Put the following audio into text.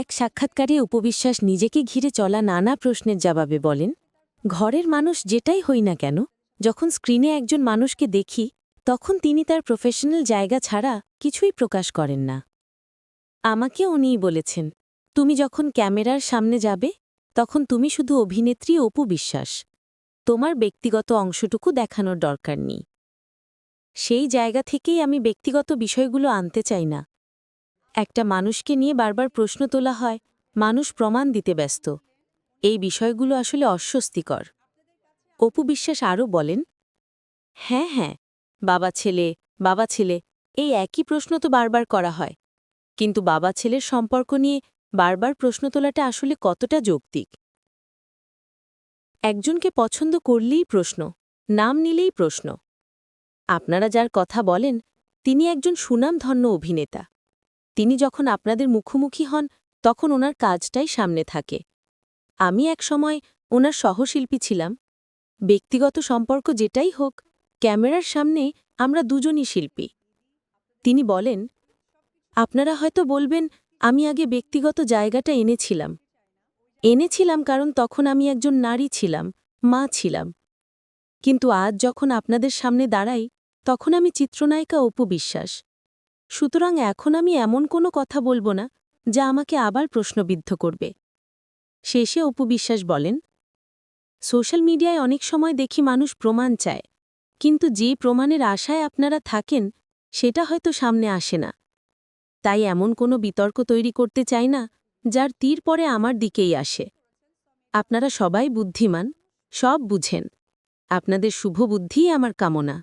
এক সাক্ষাৎকারে উপবিশ্বাস নিজেকে ঘিরে চলা নানা প্রশ্নের জবাবে বলেন, ঘরের মানুষ যেটাই হই না কেন, যখন স্ক্রিনে একজন মানুষকে দেখি, তখন তিনি তার প্রফেশনাল জায়গা ছাড়া কিছুই প্রকাশ করেন না। আমাকে উনিই বলেছেন, তুমি যখন ক্যামেরার সামনে যাবে, তখন তুমি শুধু অভিনেত্রী অপু বিশ্বাস। তোমার ব্যক্তিগত অংশটুকু দেখানোর দরকার নেই। সেই জায়গা থেকেই আমি ব্যক্তিগত বিষয়গুলো আনতে চাই না। একটা মানুষকে নিয়ে বারবার প্রশ্ন তোলা হয়, মানুষ প্রমাণ দিতে ব্যস্ত। এই বিষয়গুলো আসলে অস্বস্তিকর। অপু বিশ্বাস আরও বলেন হ্যাঁ হ্যাঁ বাবা ছেলে বাবা ছেলে, এই একই প্রশ্ন তো বারবার করা হয়। কিন্তু বাবা ছেলের সম্পর্ক নিয়ে বারবার প্রশ্ন তোলাটা আসলে কতটা যৌক্তিক? একজনকে পছন্দ করলেই প্রশ্ন, নাম নিলেই প্রশ্ন। আপনারা যার কথা বলেন, তিনি একজন সুনামধন্য অভিনেতা। তিনি যখন আপনাদের মুখোমুখি হন, তখন ওনার কাজটাই সামনে থাকে। আমি এক সময় ওনার সহশিল্পী ছিলাম। ব্যক্তিগত সম্পর্ক যেটাই হোক, ক্যামেরার সামনে আমরা দুজনই শিল্পী। তিনি বলেন, আপনারা হয়তো বলবেন, আমি আগে ব্যক্তিগত জায়গাটা এনেছিলাম। এনেছিলাম কারণ তখন আমি একজন নারী ছিলাম, মা ছিলাম। কিন্তু আজ যখন আপনাদের সামনে দাঁড়াই, তখন আমি চিত্রনায়িকা অপু বিশ্বাস। সুতরাং এখন আমি এমন কোনো কথা বলব না, যা আমাকে আবার প্রশ্নবিদ্ধ করবে। শেষে অপু বিশ্বাস বলেন, সোশ্যাল মিডিয়ায় অনেক সময় দেখি মানুষ প্রমাণ চায়, কিন্তু যে প্রমাণের আশায় আপনারা থাকেন, সেটা হয়তো সামনে আসে না। তাই এমন কোনো বিতর্ক তৈরি করতে চাই না, যার তীর পরে আমার দিকেই আসে। আপনারা সবাই বুদ্ধিমান, সব বুঝেন। আপনাদের শুভ বুদ্ধিই আমার কামনা।